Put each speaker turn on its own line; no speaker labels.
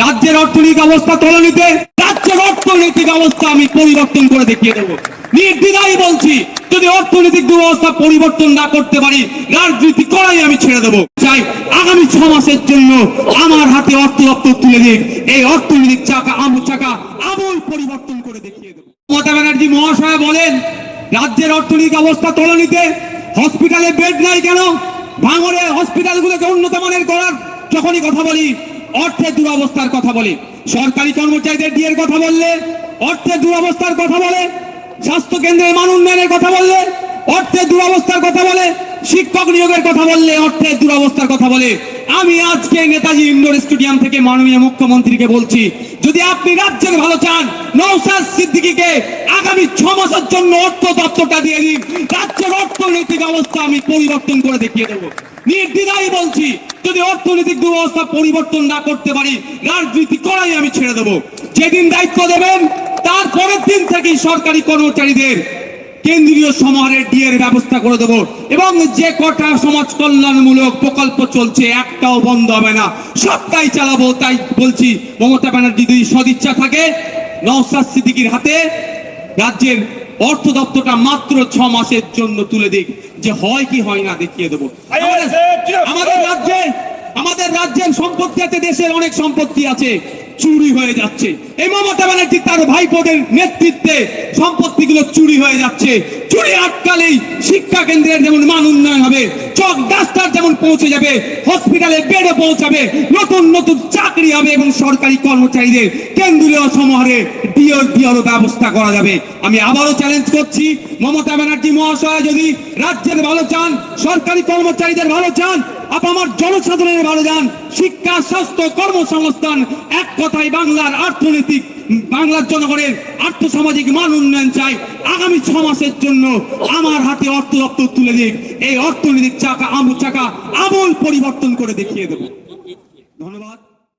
রাজ্যের অর্থনৈতিক অবস্থা তলানিতে, রাজ্যের অর্থনৈতিক অবস্থা আমি পরিবর্তন করে দেখিয়ে দেবো। নির্দ্বিধায় বলছি, যদি অর্থনৈতিক দুরবস্থা পরিবর্তন না করতে পারি, রাজনীতি করাই আমি ছেড়ে দেবো। চাই, আগামী ছ মাসের জন্য আমার হাতে অর্থ দপ্তর তুলে দিক এই অর্থনৈতিক চাকা, আমু চাকা আমূল পরিবর্তন করে দেখিয়ে দেবো। মমতা ব্যানার্জি মহাশয় বলেন, রাজ্যের অর্থনৈতিক অবস্থা তলানিতে, হসপিটালে বেড নাই কেন? ভাঙড়ে হসপিটালগুলোকে উন্নত মানের করার যখনই কথা বলি অর্থের দুরবস্থার কথা বলি। সরকারি কর্মচারীদের ডিএর কথা বললে, অর্থের দুরবস্থার কথা বলে, স্বাস্থ্য কেন্দ্রের মান উন্নয়নের কথা বললে, অর্থের দুরবস্থার কথা বলে, শিক্ষক নিয়োগের কথা বললে অর্থের দুরবস্থার কথা বলে। আমি আজকে নেতাজি ইন্ডোর স্টেডিয়াম থেকে মাননীয় মুখ্যমন্ত্রীকে বলছি, যদি আপনি রাজ্যের ভালো চান নৌসাদ সিদ্দিকীকে আগামী ছ মাসের জন্য অর্থ দপ্তরটা দিয়ে দিন। রাজ্যের অর্থনৈতিক অবস্থা আমি পরিবর্তন করে দেখিয়ে দেবো। নির্দ্বিধায় বলছি, যদি অর্থনৈতিক দুরবস্থা পরিবর্তন না করতে পারি, রাজনীতি করাই আমি ছেড়ে দেবো। যেদিন দায়িত্ব দেবেন, তার পরের দিন থেকেই সরকারি কর্মচারীদের কেন্দ্রীয় সমাহারের ডিএর ব্যবস্থা করে দেবো। এবং যে কটা সমাজ কল্যাণমূলক প্রকল্প চলছে, একটাও বন্ধ হবে না। সবটাই চালাবো, তাই বলছি, মমতা ব্যানার্জি যদি সদিচ্ছা থাকে নওসাদ সিদ্দিকির হাতে রাজ্যের অর্থ দপ্তরটা মাত্র ছ মাসের জন্য তুলে দিক। যে হয় কি হয় না দেখিয়ে দেবো। আমাদের- রাজ্যে আমাদের রাজ্যের সম্পত্তি আছে দেশের অনেক সম্পত্তি আছে। চুরি হয়ে যাচ্ছে। এই মমতা ব্যানার্জি তার ভাইপোদের নেতৃত্বে সম্পত্তিগুলো চুরি হয়ে যাচ্ছে। চুরি আটকালেই শিক্ষা কেন্দ্রের যেমন মান উন্নয়ন হবে, চক ডাস্টার যেমন পৌঁছে যাবে, হসপিটালে বেডে পৌঁছাবে, নতুন নতুন চাকরি হবে এবং সরকারি কর্মচারীদের কেন্দ্রীয় সমাহারে ডিওর ডিওরও ব্যবস্থা করা যাবে। আমি আবারও চ্যালেঞ্জ করছি, মমতা ব্যানার্জি মহাশয় যদি রাজ্যের ভালো চান, সরকারি কর্মচারীদের ভালো চান আপ আমার জনসাধারণের ভালো যান শিক্ষা, স্বাস্থ্য, কর্মসংস্থান, এক কথায় বাংলার অর্থনৈতিক, বাংলার জনগণের আর্থসামাজিক মান উন্নয়ন চাই। আগামী ছ মাসের জন্য আমার হাতে অর্থ দপ্তর তুলে দিক। এই অর্থনৈতিক চাকা আমু চাকা আমূল পরিবর্তন করে দেখিয়ে দেব। ধন্যবাদ।